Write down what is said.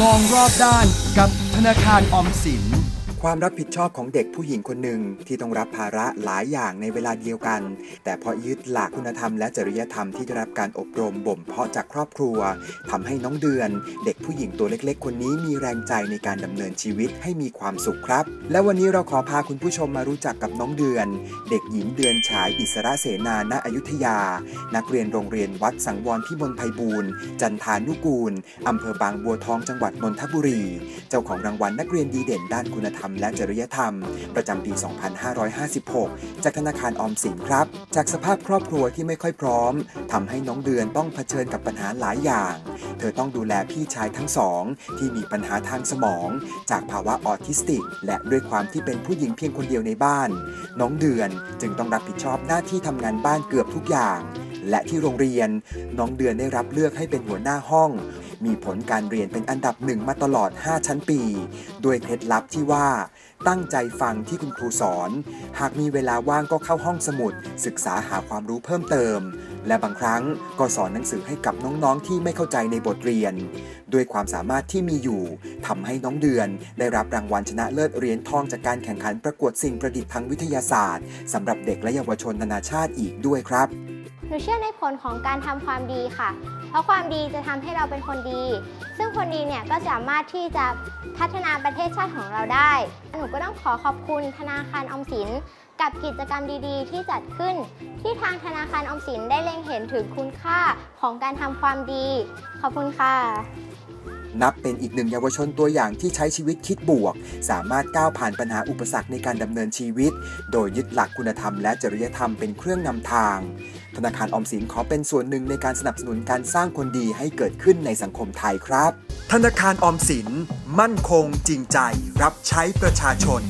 มองรอบด้านกับธนาคารออมสิน ความรับผิดชอบของเด็กผู้หญิงคนหนึ่งที่ต้องรับภาระหลายอย่างในเวลาเดียวกัน แต่เพราะยึดหลักคุณธรรมและจริยธรรมที่ได้รับการอบรมบ่มเพาะจากครอบครัวทำให้น้องเดือน เด็กผู้หญิงตัวเล็ก ๆ คนนี้มีแรงใจในการดำเนินชีวิตให้มีความสุขครับ และวันนี้เราขอพาคุณผู้ชมมารู้จักกับน้องเดือน เด็กหญิงเดือนฉายอิสระเสนาณอยุธยา นักเรียนโรงเรียนวัดสังวรพิมลไพบูรณ์จันทานุกูลอำเภอบางบัวทองจังหวัดนนทบุรี เจ้าของรางวัลนักเรียนดีเด่นด้านคุณธรรมและจริยธรรม ประจำปี 2556 จากธนาคารออมสินครับ จากสภาพครอบครัวที่ไม่ค่อยพร้อมทำให้น้องเดือนต้องเผชิญกับปัญหาหลายอย่าง เธอต้องดูแลพี่ชายทั้งสอง ที่มีปัญหาทางสมอง จากภาวะออทิสติก และด้วยความที่เป็นผู้หญิงเพียงคนเดียวในบ้าน น้องเดือนจึงต้องรับผิดชอบหน้าที่ทำงานบ้านเกือบทุกอย่าง และที่โรงเรียนน้องเดือนได้รับเลือกให้เป็นหัวหน้าห้อง มีผลการเรียนเป็นอันดับหนึ่งมาตลอด 5 ชั้นปี ด้วยเคล็ดลับที่ว่า ตั้งใจฟังที่คุณครูสอน หากมีเวลาว่างก็เข้าห้องสมุด ศึกษาหาความรู้เพิ่มเติม และบางครั้งก็สอนหนังสือให้กับน้องๆ ที่ไม่เข้าใจในบทเรียน ด้วยความสามารถที่มีอยู่ทำให้น้องเดือน ได้รับรางวัลชนะเลิศเหรียญทองจากการแข่งขันประกวดสิ่งประดิษฐ์ทางวิทยาศาสตร์สำหรับเด็กและเยาวชนนานาชาติอีกด้วยครับ นูเชื่อในผลของการทำความดีค่ะ เพราะความดีจะทำให้เราเป็นคนดี ซึ่งคนดีเนี่ยก็สามารถที่จะพัฒนาประเทศชาติของเราได้ หนูก็ต้องขอขอบคุณธนาคารออมสิน กับกิจกรรมดีๆ ที่จัดขึ้น ที่ทางธนาคารออมสินได้เล็งเห็นถึงคุณค่าของการทำความดี ขอบคุณค่ะ นับเป็นอีกหนึ่งเยาวชนตัวอย่างที่ใช้ชีวิตคิดบวก สามารถก้าวผ่านปัญหาอุปสรรคในการดำเนินชีวิต โดยยึดหลักคุณธรรมและจริยธรรมเป็นเครื่องนำทาง ธนาคารออมสินขอเป็นส่วนหนึ่งในการสนับสนุนการสร้างคนดีให้เกิดขึ้นในสังคมไทยครับ ธนาคารออมสิน มั่นคงจริงใจ รับใช้ประชาชน